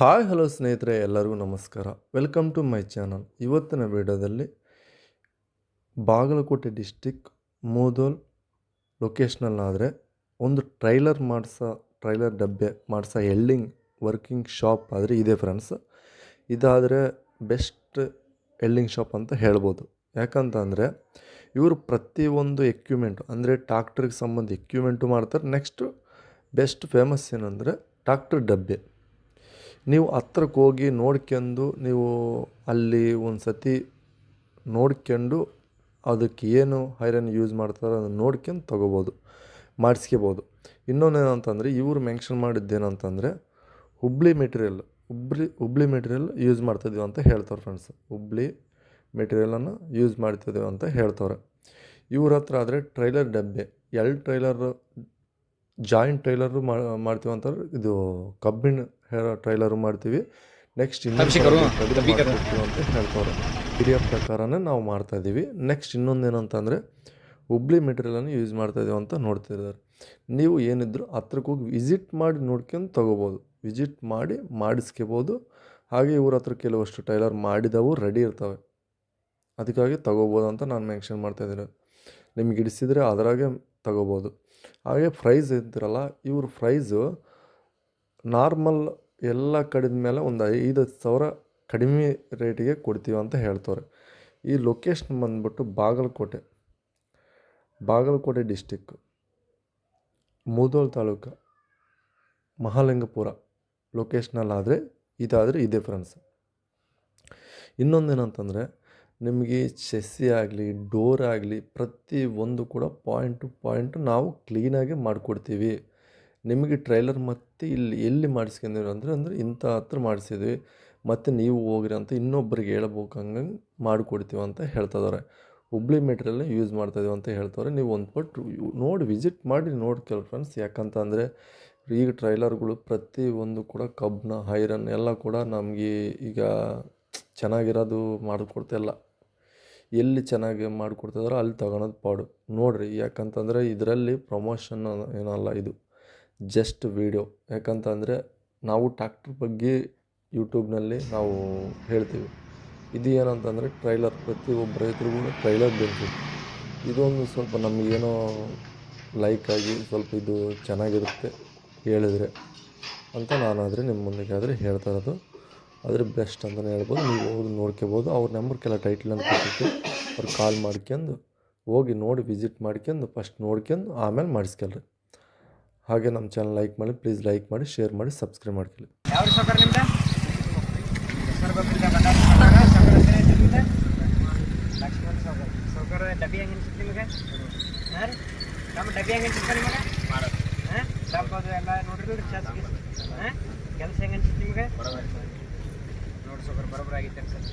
Hi, hello ಸ್ನೇಹಿತರೆ, ಎಲ್ಲರಿಗೂ ನಮಸ್ಕಾರ. ವೆಲ್ಕಮ್ ಟು ಮೈ ಚಾನಲ್ ಇವತ್ತಿನ ವಿಡಿಯೋದಲ್ಲಿ ಬಾಗಲಕೋಟೆ ಡಿಸ್ಟಿಕ್ ಮೂದೋಲ್ ಲೊಕೇಶ್ನಲ್ಲಾದರೆ ಒಂದು ಟ್ರೈಲರ್ ಮಾಡಿಸೋ ಟ್ರೈಲರ್ ಡಬ್ಬೆ ಮಾಡಿಸೋ ಎಲ್ಡಿಂಗ್ ವರ್ಕಿಂಗ್ ಶಾಪ್ ಆದರೆ ಇದೆ ಫ್ರೆಂಡ್ಸ್ ಇದಾದರೆ ಬೆಸ್ಟ್ ಎಲ್ಡಿಂಗ್ ಶಾಪ್ ಅಂತ ಹೇಳ್ಬೋದು. ಯಾಕಂತ ಅಂದರೆ ಇವರು ಪ್ರತಿಯೊಂದು ಎಕ್ವಿಪ್ಮೆಂಟು ಅಂದರೆ ಟ್ರಾಕ್ಟ್ರಿಗೆ ಸಂಬಂಧ ಎಕ್ವಿಪ್ಮೆಂಟು ಮಾಡ್ತಾರೆ. ನೆಕ್ಸ್ಟು ಬೆಸ್ಟ್ ಫೇಮಸ್ ಏನಂದರೆ ಟ್ರಾಕ್ಟರ್ ಡಬ್ಬೆ. ನೀವು ಹತ್ರಕ್ಕೆ ಹೋಗಿ ನೋಡ್ಕೊಂಡು ನೀವು ಅಲ್ಲಿ ಒಂದು ಸತಿ ನೋಡ್ಕೊಂಡು ಅದಕ್ಕೆ ಏನು ಐರನ್ ಯೂಸ್ ಮಾಡ್ತಾರೆ ಅದನ್ನು ನೋಡ್ಕೊಂಡು ತೊಗೋಬೋದು, ಮಾಡಿಸ್ಕೋಬೋದು. ಇನ್ನೊಂದು ಏನಂತಂದರೆ ಇವರು mention ಮಾಡಿದ್ದೇನಂತಂದರೆ Hubli material Hubli Hubli material use ಮಾಡ್ತಿದ್ದೀವಿ ಅಂತ ಹೇಳ್ತಾರೆ ಫ್ರೆಂಡ್ಸ್ ಹುಬ್ಳಿ ಮೆಟೀರಿಯಲನ್ನು ಯೂಸ್ ಮಾಡ್ತಿದ್ದೀವಿ ಅಂತ ಹೇಳ್ತವ್ರೆ ಇವ್ರ ಹತ್ರ ಆದರೆ ಟ್ರೈಲರ್ ಡಬ್ಬೆ ಎರಡು ಟ್ರೈಲರ್ ಜಾಯಿಂಟ್ ಟ್ರೈಲರು ಮಾಡ್ತೀವಿ ಅಂತಾರೆ, ಇದು ಕಬ್ಬಿಣ ಹೇರ್ ಟ್ರೈಲರು ಮಾಡ್ತೀವಿ. ನೆಕ್ಸ್ಟ್ ಇನ್ನೊಂದು. ಅಂತ ಹೇಳ್ತಾರೆ. ಹಿರಿಯ ಪ್ರಕಾರನೇ ನಾವು ಮಾಡ್ತಾ ಇದ್ದೀವಿ ನೆಕ್ಸ್ಟ್ ಇನ್ನೊಂದು ಏನಂತಂದರೆ ಹುಬ್ಳಿ ಮೆಟೀರಿಯಲನ್ನು ಯೂಸ್ ಮಾಡ್ತಾಯಿದ್ದೀವಿ ಅಂತ ನೋಡ್ತಿದ್ದಾರೆ ನೀವು ಏನಿದ್ರು ಹತ್ರಕ್ಕೆ ಹೋಗಿ ವಿಸಿಟ್ ಮಾಡಿ ನೋಡ್ಕೊಂಡು ತೊಗೋಬೋದು. ವಿಸಿಟ್ ಮಾಡಿ ಮಾಡಿಸ್ಕೋಬೋದು. ಹಾಗೆ ಇವ್ರ ಹತ್ರ ಕೆಲವಷ್ಟು ಟೈಲರ್ ಮಾಡಿದವು ರೆಡಿ ಇರ್ತವೆ. ಅದಕ್ಕಾಗಿ ತೊಗೋಬೋದು ಅಂತ ನಾನು ಮೆನ್ಷನ್ ಮಾಡ್ತಾಯಿದ್ದೀನಿ ನಿಮ್ಗೆ ಹಿಡಿಸಿದರೆ ಅದರಾಗೆ ತಗೋಬೋದು. ಹಾಗೆ ಪ್ರೈಸ್ ಇದ್ದಿರಲ್ಲ ಇವ್ರ ಪ್ರೈಸು ನಾರ್ಮಲ್ ಎಲ್ಲ ಕಡಿದ ಮೇಲೆ ಒಂದು ಐದು ಸಾವಿರ ಕಡಿಮೆ ರೇಟಿಗೆ ಕೊಡ್ತೀವಿ ಅಂತ ಹೇಳ್ತವ್ರೆ. ಈ ಲೊಕೇಶನ್ ಬಂದ್ಬಿಟ್ಟು ಬಾಗಲಕೋಟೆ. ಬಾಗಲಕೋಟೆ ಡಿಸ್ಟಿಕ್ ಮುದೋಳ್ ತಾಲೂಕು. ಮಹಾಲಿಂಗಪುರ. ಲೊಕೇಶ್ನಲ್ಲಾದರೆ ಇದಾದರೆ ಇದೆ ಫ್ರೆಂಡ್ಸ್ ಇನ್ನೊಂದೇನಂತಂದರೆ ನಿಮಗೆ ಚೆಸ್ಸಿ ಆಗಲಿ ಡೋರ್ ಆಗಲಿ ಪ್ರತಿ ಒಂದು ಕೂಡ ಪಾಯಿಂಟ್ ಟು ಪಾಯಿಂಟ್ ನಾವು ಕ್ಲೀನಾಗಿ ಮಾಡಿಕೊಡ್ತೀವಿ. ನಿಮಗೆ ಟ್ರೈಲರ್ ಮತ್ತೆ ಇಲ್ಲಿ ಎಲ್ಲಿ ಮಾಡಿಸ್ಕೊಂಡಿರೋ ಅಂದರೆ ಅಂದರೆ ಇಂಥ ಹತ್ರ ಮಾಡಿಸಿದ್ವಿ. ಮತ್ತು ನೀವು ಹೋಗ್ರಿ ಅಂತ ಇನ್ನೊಬ್ಬರಿಗೆ ಹಂಗಂಗೆ ಮಾಡಿಕೊಡ್ತೀವಿ ಅಂತ ಹೇಳ್ತಿದ್ದಾರೆ ಹುಬ್ಳಿ ಮೆಟೀರಿಯಲ್ನ ಯೂಸ್ ಮಾಡ್ತಾಯಿದ್ದೀವಿ ಅಂತ ಹೇಳ್ತಾರೆ ನೀವು ಒಂದು ಪಟ್ಟು ನೋಡಿ, ವಿಸಿಟ್ ಮಾಡಿ ನೋಡಿ ಕೆಲ ಫ್ರೆಂಡ್ಸ್. ಯಾಕಂತ ಅಂದರೆ, ಈಗ ಟ್ರೈಲರ್ಗಳು ಪ್ರತಿ ಒಂದು ಕೂಡ ಕಬ್ಬಿಣ, ಐರನ್ ಎಲ್ಲ ಕೂಡ ನಮಗೆ ಈಗ ಚೆನ್ನಾಗಿರೋದು ಮಾಡಿಕೊಡ್ತಿಲ್ಲ ಎಲ್ಲಿ ಚೆನ್ನಾಗಿ ಮಾಡಿಕೊಡ್ತಿದಾರೋ ಅಲ್ಲಿ ತಗೊಳೋದು ಪಾಡು. ನೋಡಿರಿ ಯಾಕಂತಂದರೆ ಇದರಲ್ಲಿ ಪ್ರಮೋಷನ್ ಏನಲ್ಲ ಇದು. Just video. ಯಾಕಂತಂದರೆ ನಾವು ಟ್ಯಾಕ್ಟ್ರ್ ಬಗ್ಗೆ ಯೂಟ್ಯೂಬ್ನಲ್ಲಿ ನಾವು ಹೇಳ್ತೀವಿ. ಇದು ಏನಂತಂದರೆ ಟ್ರೈಲರ್, ಪ್ರತಿಯೊಬ್ಬ ರೈತರಿಗೂ ಟ್ರೈಲರ್ ಬೇಕು. ಇದೊಂದು ಸ್ವಲ್ಪ ನಮಗೇನೋ ಲೈಕ್ ಆಗಿ ಸ್ವಲ್ಪ ಇದು ಚೆನ್ನಾಗಿರುತ್ತೆ ಹೇಳಿದರೆ ಅಂತ ನಾನಾದರೆ ನಿಮ್ಮ ಮುಂದಕ್ಕೆ ಆದರೆ ಹೇಳ್ತಾ ಇರೋದು. ಆದರೆ ಬೆಸ್ಟ್ ಅಂತಲೇ ಹೇಳ್ಬೋದು. ನೀವು ಹೋಗಿ ನೋಡ್ಕೋಬೋದು. ಅವ್ರ ನಂಬರ್ ಕೆಲ ಅಂತ ಕೊಟ್ಟಿರ್ತೀವಿ ಅವ್ರು ಕಾಲ್ ಮಾಡ್ಕೊಂಡು ಹೋಗಿ ನೋಡಿ ವಿಸಿಟ್ ಮಾಡ್ಕೊಂಡು ಫಸ್ಟ್ ನೋಡ್ಕೊಂಡು ಆಮೇಲೆ ಮಾಡಿಸ್ಕೊಳ್ರಿ. ಹಾಗೆ ನಮ್ಮ ಚಾನಲ್ ಲೈಕ್ ಮಾಡಿ ಪ್ಲೀಸ್ ಲೈಕ್ ಮಾಡಿ ಶೇರ್ ಮಾಡಿ ಸಬ್ಸ್ಕ್ರೈಬ್ ಮಾಡ್ಕೊಳ್ಳಿ ಸರ್ ಡಬ್ಬಿ ಹೆಂಗೆ ಅನ್ಸುತ್ತೆ ನಿಮಗೆ? ಹಾಂ ರೀ? ನಮ್ಮ ಡಬ್ಬಿ ಹೆಂಗೆ ಅನ್ಸುತ್ತೆ ನಿಮಗೆ? ಎಲ್ಲ ಹಾಂ? ಕೆಲಸ ಹೆಂಗೆ ಅನ್ಸುತ್ತೆ ನಿಮಗೆ? ನೋಡಿ ಸೌಕರ್ ಬರೋಬರ ಆಗಿತ್ತು ಸರ್